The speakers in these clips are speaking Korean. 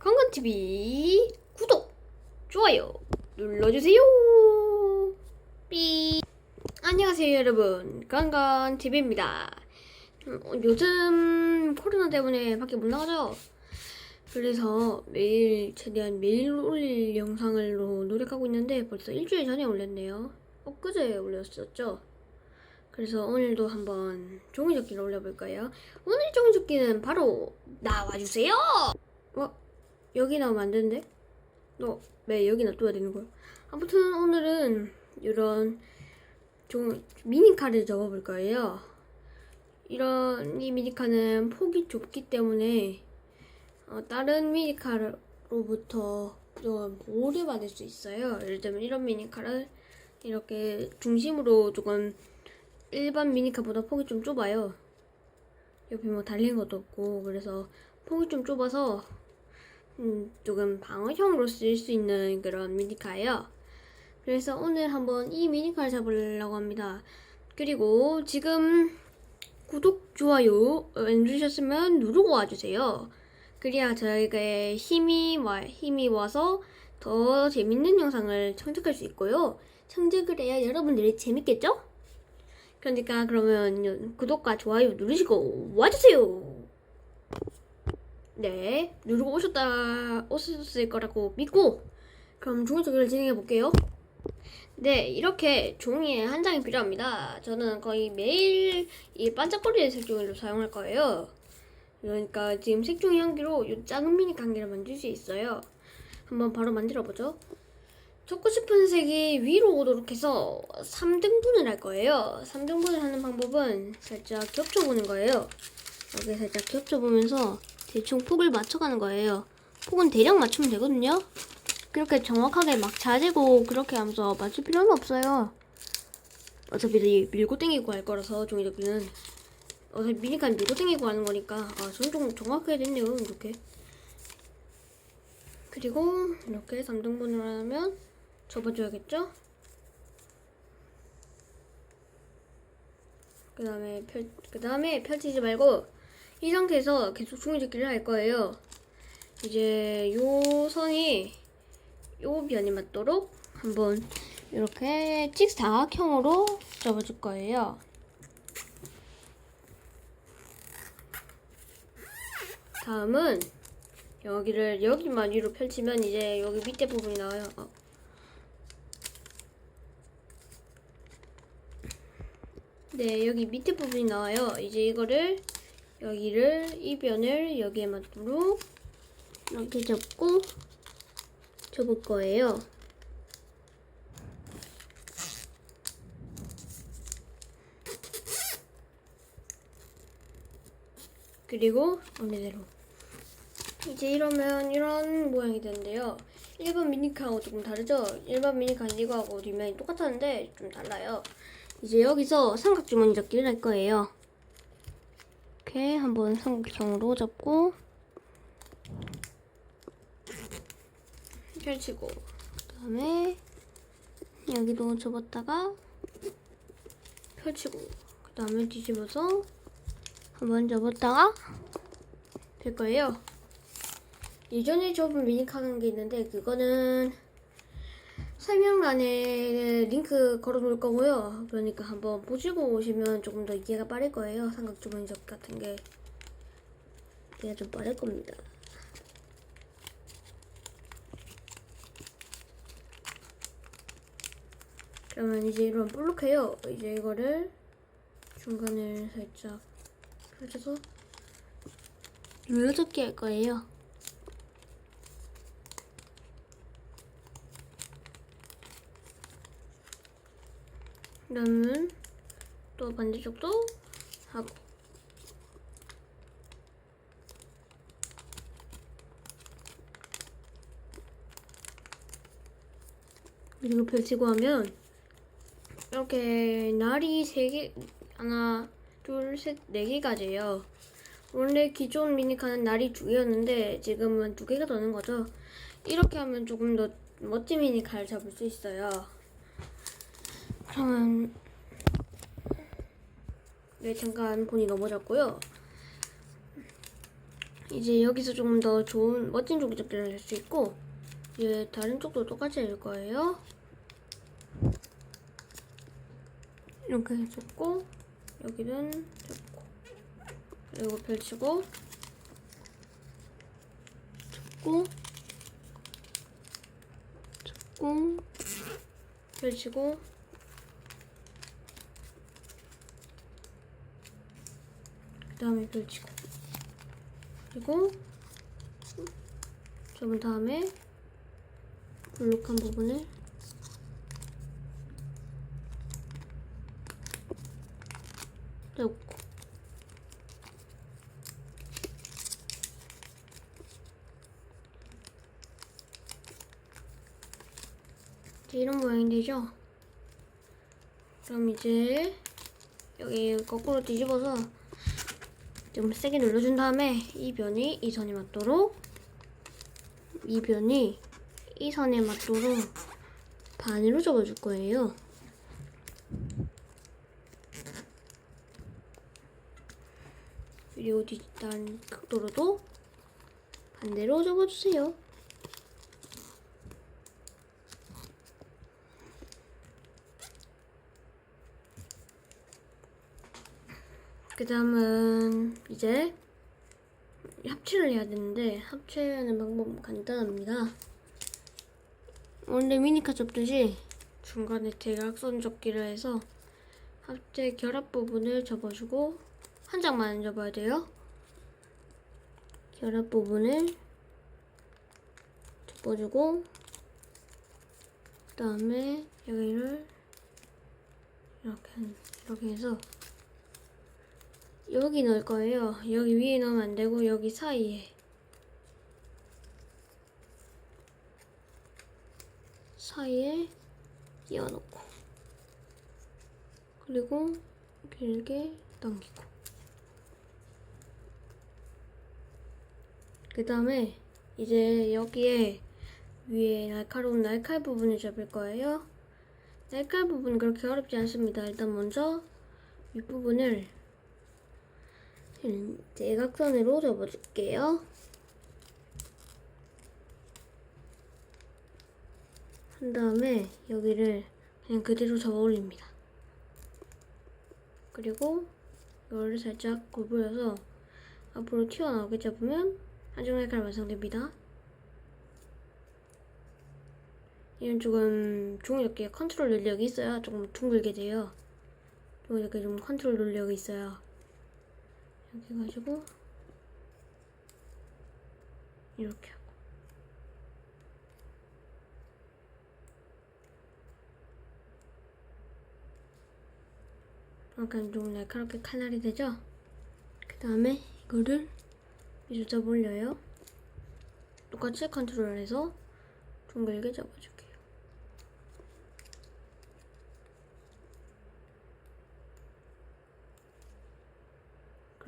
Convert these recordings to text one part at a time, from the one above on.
강건TV 구독, 좋아요 눌러주세요. 삐. 안녕하세요 여러분 강건TV입니다. 요즘 코로나 때문에 밖에 못 나가죠? 그래서 매일 최대한 매일 올릴 영상을로 노력하고 있는데 벌써 일주일 전에 올렸네요. 엊그제 올렸었죠? 그래서 오늘도 한번 종이접기를 올려볼까요? 오늘 종이접기는 바로 나와주세요! 어? 여기 나오면 안 되는데? 어, 왜 여기 놔둬야 되는 거야? 아무튼 오늘은 이런 종, 미니카를 접어볼 거예요. 이런 이 미니카는 폭이 좁기 때문에 어, 다른 미니카로부터 좀 오래 받을 수 있어요. 예를 들면 이런 미니카를 이렇게 중심으로 조금 일반 미니카보다 폭이 좀 좁아요. 옆에 뭐 달린 것도 없고 그래서 폭이 좀 좁아서 음, 조금 방어형으로 쓰일 수 있는 그런 미니카예요. 그래서 오늘 한번 이 미니카를 잡으려고 합니다. 그리고 지금 구독, 좋아요 안 누르셨으면 누르고 와주세요. 그래야 저에게 힘이 와, 힘이 와서 더 재밌는 영상을 청적할 수 있고요. 청적을 해야 여러분들이 재밌겠죠? 그러니까 그러면 구독과 좋아요 누르시고 와주세요. 네, 누르고 오셨다 오셨을 거라고 믿고 그럼 종이 접기를 진행해 볼게요. 네, 이렇게 종이에 한 장이 필요합니다. 저는 거의 매일 이 반짝거리는 색종이를 사용할 거예요. 그러니까 지금 색종이 한 개로 이 작은 미니 한 개를 만들 수 있어요. 한번 바로 만들어 보죠. 적고 싶은 색이 위로 오도록 해서 3등분을 할 거예요. 3등분을 하는 방법은 살짝 겹쳐보는 거예요. 여기 살짝 겹쳐보면서 대충 폭을 맞춰가는 거예요. 폭은 대략 맞추면 되거든요. 그렇게 정확하게 막 자재고 그렇게 하면서 맞출 필요는 없어요. 어차피 밀고 땡기고 할 거라서 종이접기는 어차피 미니칸 밀고 땡기고 하는 거니까 아 저는 좀 정확하게 됐네요 이렇게 그리고 이렇게 3등분을 하면 접어줘야겠죠? 그 다음에 펼, 그 다음에 펼치지 말고 이 상태에서 계속 종이접기를 할 거예요. 이제 요 선이 요 면이 맞도록 한번 이렇게 직사각형으로 접어줄 거예요. 다음은 여기를 여기만 위로 펼치면 이제 여기 밑에 부분이 나와요. 어. 네, 여기 밑에 부분이 나와요. 이제 이거를 여기를 이 변을 여기에 맞도록 이렇게 접고 접을 거예요. 그리고 원래대로 이제 이러면 이런 모양이 되는데요. 일반 미니카하고 조금 다르죠? 일반 미니카 이거하고 뒷면이 똑같았는데 좀 달라요. 이제 여기서 삼각주머니 접기를 할 거예요. 이렇게 한번 삼각형으로 접고 펼치고 그다음에 여기도 접었다가 펼치고 그다음에 뒤집어서 한번 접었다가 될 거예요. 예전에 접은 미니카는 게 있는데 그거는 설명란에 링크 걸어 놓을 거고요. 그러니까 한번 보시고 오시면 조금 더 이해가 빠를 거예요. 삼각주머니 접 같은 게 이해가 좀 빠를 겁니다. 그러면 이제 이런 볼록해요. 이제 이거를 중간을 살짝 펼쳐서 눌러접기 할 거예요. 그러면 또 반대쪽도 하고 그리고 펼치고 하면 이렇게 날이 세개 하나 둘셋네 개까지예요. 원래 기존 미니카는 날이 두 개였는데 지금은 두 개가 더는 거죠. 이렇게 하면 조금 더 멋진 미니카를 잡을 수 있어요. 그러면 네 잠깐 본이 넘어졌고요. 이제 여기서 조금 더 좋은 멋진 종이접기를 낼수 있고 이제 다른 쪽도 똑같이 할 거예요. 이렇게 접고 여기는 접고 그리고 펼치고 접고 접고 펼치고 다음에 펼치고 그리고 접은 다음에 볼록한 부분을 이제 이런 모양이 되죠? 그럼 이제 여기 거꾸로 뒤집어서 좀 세게 눌러준 다음에 이 변이 이 선에 맞도록 이 변이 이 선에 맞도록 반으로 접어줄 거예요. 그리고 뒷단 각도로도 반대로 접어주세요. 그 다음은 이제 합체를 해야 되는데 합체하는 방법은 간단합니다. 원래 미니카 접듯이 중간에 대각선 접기를 해서 합체 결합 부분을 접어주고 한 장만 접어야 돼요. 결합 부분을 접어주고 그 다음에 여기를 이렇게 이렇게 해서 여기 넣을 거예요. 여기 위에 넣으면 안 되고 여기 사이에 사이에 끼워놓고 그리고 길게 당기고 그 다음에 이제 여기에 위에 날카로운 날칼 부분을 잡을 거예요. 날칼 부분 그렇게 어렵지 않습니다. 일단 먼저 윗부분을 대각선으로 접어줄게요. 한 다음에 여기를 그냥 그대로 접어 올립니다. 그리고 이거를 살짝 구부려서 앞으로 튀어나오게 잡으면 한중날칼 완성됩니다. 이건 조금 종이접기에 컨트롤 능력이 있어야 조금 둥글게 돼요. 종이접기 좀 컨트롤 능력이 있어요. 이렇게 해가지고 이렇게 하고. 약간 좀 날카롭게 칼날이 되죠? 그 다음에 이거를 미주 잡아올려요. 똑같이 컨트롤해서 둥글게 잡아줄게요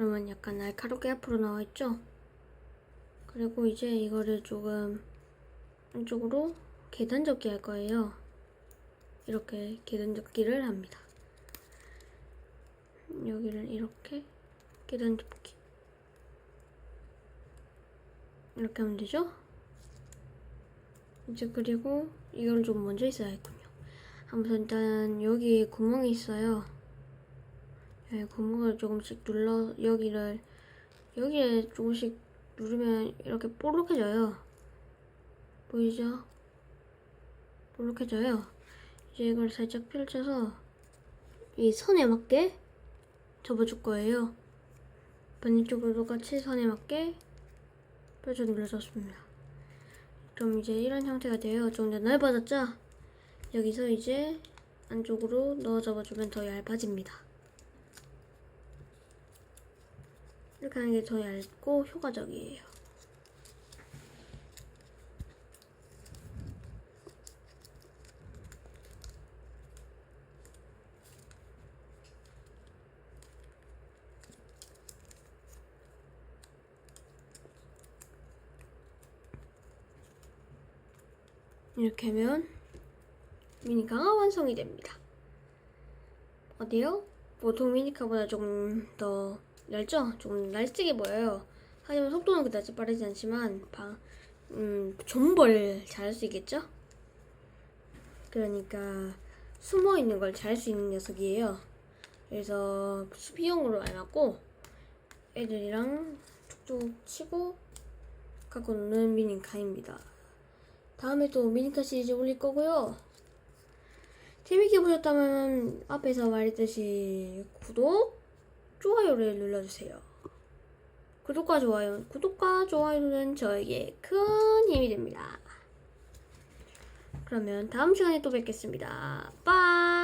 그러면 약간 날카롭게 앞으로 나와 있죠? 그리고 이제 이거를 조금 안쪽으로 계단 접기 할 거예요. 이렇게 계단 접기를 합니다. 여기를 이렇게 계단 접기. 이렇게 하면 되죠? 이제 그리고 이걸 좀 먼저 있어야겠군요. 아무튼 일단 여기 구멍이 있어요. 네, 구멍을 조금씩 눌러 여기를 여기에 조금씩 누르면 이렇게 볼록해져요. 보이죠? 볼록해져요. 이제 이걸 살짝 펼쳐서 이 선에 맞게 접어줄 거예요. 반대쪽으로 똑같이 선에 맞게 펼쳐 눌러줬습니다. 그럼 이제 이런 형태가 돼요. 좀 더 넓어졌죠? 여기서 이제 안쪽으로 넣어 접어주면 더 얇아집니다. 이렇게 하는 게 더 얇고 효과적이에요. 이렇게 하면 미니카가 완성이 됩니다. 어때요? 보통 미니카보다 조금 더 얇죠? 좀 날쌔게 보여요. 하지만 속도는 그다지 빠르지 않지만 방, 음, 존버를 잘할 수 있겠죠? 그러니까 숨어 있는 걸 잘할 수 있는 녀석이에요. 그래서 수비용으로 해놨고 애들이랑 툭툭 치고 갖고 노는 미니카입니다. 다음에 또 미니카 시리즈 올릴 거고요. 재밌게 보셨다면 앞에서 말했듯이 구독, 좋아요를 눌러주세요. 구독과 좋아요, 구독과 좋아요는 저에게 큰 힘이 됩니다. 그러면 다음 시간에 또 뵙겠습니다. 빠이!